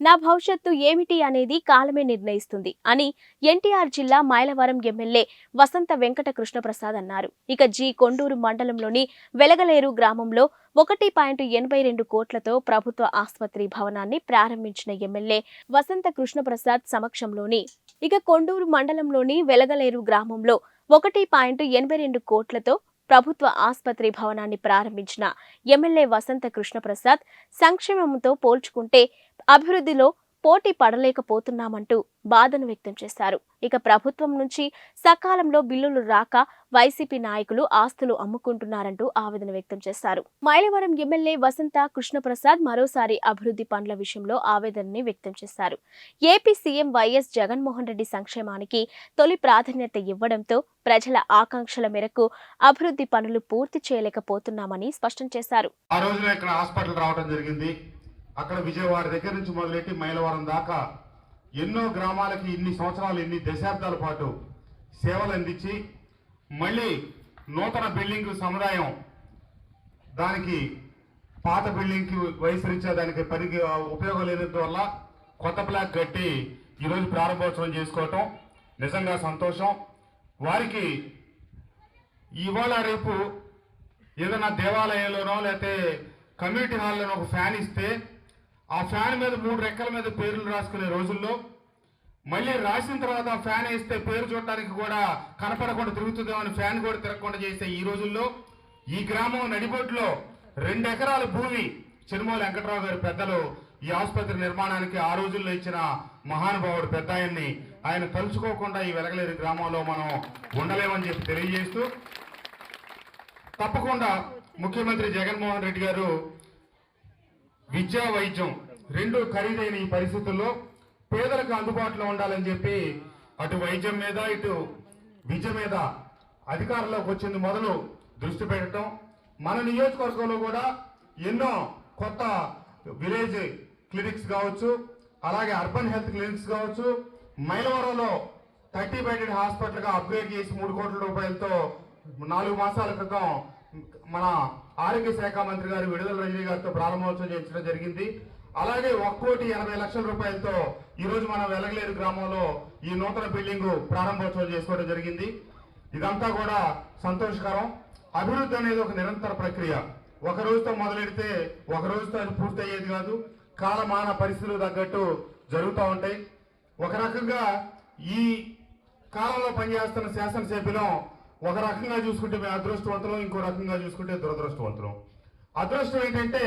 నా భవిష్యత్తు ఏమిటి అనేది కాలమే నిర్ణయిస్తుంది అని ఎన్టీఆర్ జిల్లా మైలవరం ఎమ్మెల్యే వసంత వెంకట కృష్ణప్రసాద్ అన్నారు. ఇక జి కొండూరు మండలంలోని వెలగలేరు గ్రామంలో ఒకటి పాయింట్ ఎనభై రెండు కోట్లతో ప్రభుత్వ ఆసుపత్రి భవనాన్ని ప్రారంభించిన ఎమ్మెల్యే వసంత కృష్ణప్రసాద్ సమక్షంలోని ఇక కొండూరు మండలంలోని వెలగలేరు గ్రామంలో ఒకటి పాయింట్ ఎనభై రెండు కోట్లతో ప్రభుత్వ ఆసుపత్రి భవనాన్ని ప్రారంభించిన ఎమ్మెల్యే వసంత కృష్ణప్రసాద్ సంక్షేమంతో పోల్చుకుంటే అభివృద్ధిలో పోటీ పడలేకపోతున్నామంటూ బాధను వ్యక్తం చేశారు. ఇక ప్రభుత్వం నుంచి సకాలంలో బిల్లులు రాక వైసీపీ నాయకులు ఆస్తులు అమ్ముకుంటున్నారంటూ ఆవేదన వ్యక్తం చేశారు. మైలవరం ఎమ్మెల్యే వసంత కృష్ణప్రసాద్ మరోసారి అభివృద్ధి పనుల విషయంలో ఆవేదనని వ్యక్తం చేశారు. AP CM YS Jaganmohan Reddy సంక్షేమానికి తొలి ప్రాధాన్యత ఇవ్వడంతో ప్రజల ఆకాంక్షల మేరకు అభివృద్ధి పనులు పూర్తి చేయలేకపోతున్నామని స్పష్టం చేశారు. ఆ రోజున ఇక్కడ హాస్పిటల్ రావడం జరిగింది. అక్కడ విజయవాడ దగ్గర నుంచి మొదలెట్టి మైలవరం దాకా ఎన్నో గ్రామాలకి ఇన్ని సంవత్సరాలు ఇన్ని దశాబ్దాల పాటు సేవలు అందించి మళ్ళీ నూతన బిల్డింగ్ సముదాయం దానికి పాత బిల్డింగ్కి వయసు దానికి పనికి ఉపయోగం లేనందువల్ల కొత్త బ్లాక్ కట్టి ఈరోజు ప్రారంభోత్సవం చేసుకోవటం నిజంగా సంతోషం. వారికి ఇవాళ రేపు ఏదైనా దేవాలయంలోనో లేకపోతే కమ్యూనిటీ హాల్లోనో ఒక ఫ్యాన్ ఇస్తే ఆ ఫ్యాన్ మీద మూడు రెక్కల మీద పేర్లు రాసుకునే రోజుల్లో మళ్ళీ రాసిన తర్వాత ఫ్యాన్ వేస్తే పేరు చూడటానికి కూడా కనపడకుండా తిరుగుతుందేమని ఫ్యాన్ కూడా తిరగకుండా చేసే ఈ రోజుల్లో ఈ గ్రామం నడిబొడ్లో రెండు ఎకరాల భూమి చిరుమల వెంకటరావు గారి పెద్దలు ఈ ఆసుపత్రి నిర్మాణానికి ఆ రోజుల్లో ఇచ్చిన మహానుభావుడు పెద్ద ఆయన్ని ఆయన తలుచుకోకుండా ఈ వెలగలేరు గ్రామంలో మనం ఉండలేమని చెప్పి తెలియజేస్తూ తప్పకుండా ముఖ్యమంత్రి జగన్మోహన్ రెడ్డి గారు విద్యా వైద్యం రెండు ఖరీదైన ఈ పరిస్థితుల్లో పేదలకు అందుబాటులో ఉండాలని చెప్పి అటు వైద్యం మీద ఇటు విద్య మీద అధికారంలోకి వచ్చింది మొదలు దృష్టి పెట్టడం. మన నియోజకవర్గంలో కూడా ఎన్నో కొత్త విలేజ్ క్లినిక్స్ కావచ్చు అలాగే అర్బన్ హెల్త్ క్లినిక్స్ కావచ్చు మైలవరంలో థర్టీ బెడెడ్ హాస్పిటల్గా అప్గ్రేడ్ చేసి మూడు కోట్ల రూపాయలతో నాలుగు మాసాల క్రితం మన ఆరోగ్య శాఖ మంత్రి గారు విడుదల రజనీ గారితో ప్రారంభోత్సవం చేయించడం జరిగింది. అలాగే ఒక కోటి ఎనభై లక్షల రూపాయలతో ఈ రోజు వెలగలేరు గ్రామంలో ఈ నూతన బిల్డింగ్ ప్రారంభోత్సవం చేసుకోవడం జరిగింది. ఇదంతా కూడా సంతోషకరం. అభివృద్ధి అనేది ఒక నిరంతర ప్రక్రియ. ఒక రోజుతో మొదలెడితే ఒక రోజుతో అది పూర్తి అయ్యేది కాదు. కాలమాన పరిస్థితులు తగ్గట్టు జరుగుతూ ఉంటాయి. ఒక రకంగా ఈ కాలంలో పనిచేస్తున్న శాసనసభ్యులం ఒక రకంగా చూసుకుంటే మేము అదృష్టవంతులం ఇంకో రకంగా చూసుకుంటే దురదృష్టవంతులం. అదృష్టం ఏంటంటే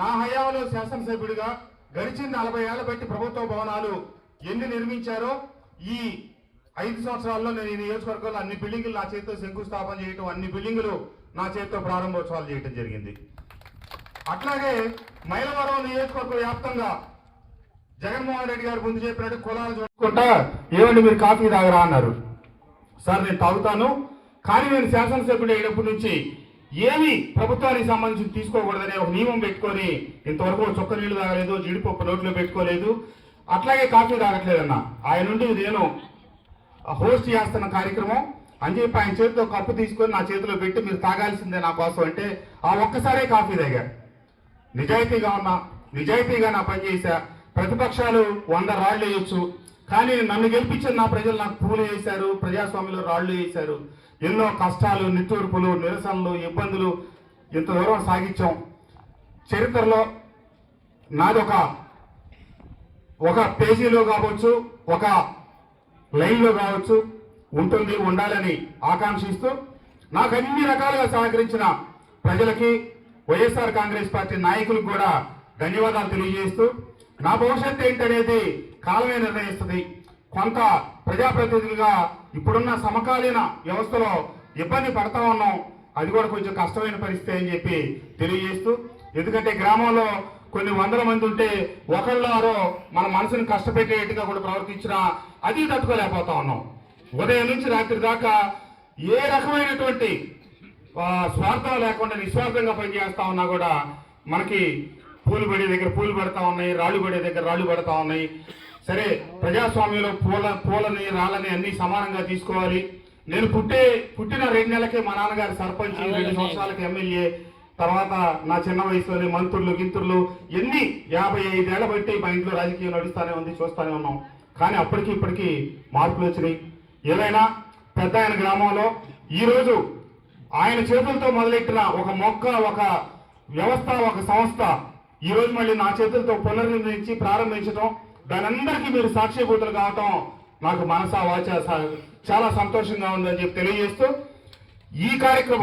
నా హయాంలో శాసనసభ్యుడిగా గడిచిన నలభై ఏళ్ళ బట్టి ప్రభుత్వ భవనాలు ఎన్ని నిర్మించారో ఈ ఐదు సంవత్సరాల్లో నేను ఈ నియోజకవర్గంలో అన్ని బిల్డింగులు నా చేతితో శంకుస్థాపన చేయటం అన్ని బిల్డింగులు నా చేతితో ప్రారంభోత్సవాలు చేయటం జరిగింది. అట్లాగే మైలవరం నియోజకవర్గ వ్యాప్తంగా జగన్మోహన్ రెడ్డి గారు ముందు చెప్పినట్టు కులాలు చూసుకుంటా ఏమండి మీరు కాఫీ తాగరా అన్నారు. సార్ నేను తాగుతాను. కానీ నేను శాసనసభ్యుడు అయినప్పటి నుంచి ఏమి ప్రభుత్వానికి సంబంధించి తీసుకోకూడదనే ఒక నియమం పెట్టుకొని ఇంతవరకు చొక్క నీళ్ళు తాగలేదు జీడిపప్పు నోట్లో పెట్టుకోలేదు అట్లాగే కాఫీ తాగట్లేదన్న. ఆయన నుండి నేను హోస్ట్ చేస్తున్న కార్యక్రమం అని చెప్పి ఆయన చేతితో కప్పు తీసుకొని నా చేతిలో పెట్టి మీరు తాగాల్సిందే నా కోసం అంటే ఆ ఒక్కసారే కాఫీ తాగారు నిజాయితీగా ఉన్నా నిజాయితీగా నా పని చేశా. ప్రతిపక్షాలు వంద రాళ్ళు వేయొచ్చు. కానీ నన్ను గెలిపించిన నా ప్రజలు నాకు పూలు వేశారు ప్రజాస్వామ్యంలో రాళ్ళు వేశారు. ఎన్నో కష్టాలు నిట్టూర్పులు నిరసనలు ఇబ్బందులు ఇంత దూరం సాగించాం. చరిత్రలో నాదొక ఒక ఒక పేజీలో కావచ్చు ఒక లైన్లో కావచ్చు ఉంటుంది ఉండాలని ఆకాంక్షిస్తూ నాకు అన్ని రకాలుగా సహకరించిన ప్రజలకి వైఎస్ఆర్ కాంగ్రెస్ పార్టీ నాయకులకు కూడా ధన్యవాదాలు తెలియజేస్తూ నా భవిష్యత్తు ఏంటనేది కాలమే నిర్ణయిస్తుంది. కొంత ప్రజాప్రతినిధులుగా ఇప్పుడున్న సమకాలీన వ్యవస్థలో ఇబ్బంది పడతా ఉన్నాం. అది కూడా కొంచెం కష్టమైన పరిస్థితి అని చెప్పి తెలియజేస్తూ ఎందుకంటే గ్రామంలో కొన్ని వందల మంది ఉంటే ఒకళ్ళారో మన మనసుని కష్టపెట్టేట్టుగా కూడా ప్రవర్తించినా అది తట్టుకోలేకపోతా ఉన్నాం. ఉదయం నుంచి రాత్రి దాకా ఏ రకమైనటువంటి స్వార్థం లేకుండా నిస్వార్థంగా పనిచేస్తా ఉన్నా కూడా మనకి పూలు పడే దగ్గర పూలు పడతా ఉన్నాయి రాళ్ళు పడే దగ్గర రాళ్ళు పడతా ఉన్నాయి. సరే ప్రజాస్వామ్యంలో పూల పూలని రాళ్ళని అన్ని సమానంగా తీసుకోవాలి. నేను పుట్టే పుట్టిన రెండు నెలలకే మా నాన్నగారు సర్పంచ్ రెండు సంవత్సరాలకి ఎమ్మెల్యే తర్వాత నా చిన్న వయసులోనే మంత్రులు గింతులు ఎన్ని యాభై ఐదేళ్ళ బట్టి మా ఇంట్లో రాజకీయం నడుస్తానే ఉంది చూస్తానే ఉన్నాం. కానీ అప్పటికి ఇప్పటికి మార్పులు వచ్చినాయి. ఏదైనా పెద్ద ఆయన గ్రామంలో ఈరోజు ఆయన చేతులతో మొదలెట్టిన ఒక మొక్క ఒక వ్యవస్థ ఒక సంస్థ ఈ రోజు మళ్ళీ నా చేతులతో పునర్నిర్మించి ప్రారంభించడం దానందరికీ మీరు సాక్షిభూతులు కావటం నాకు మనసా వాచ చాలా సంతోషంగా ఉందని చెప్పి తెలియజేస్తూ ఈ కార్యక్రమం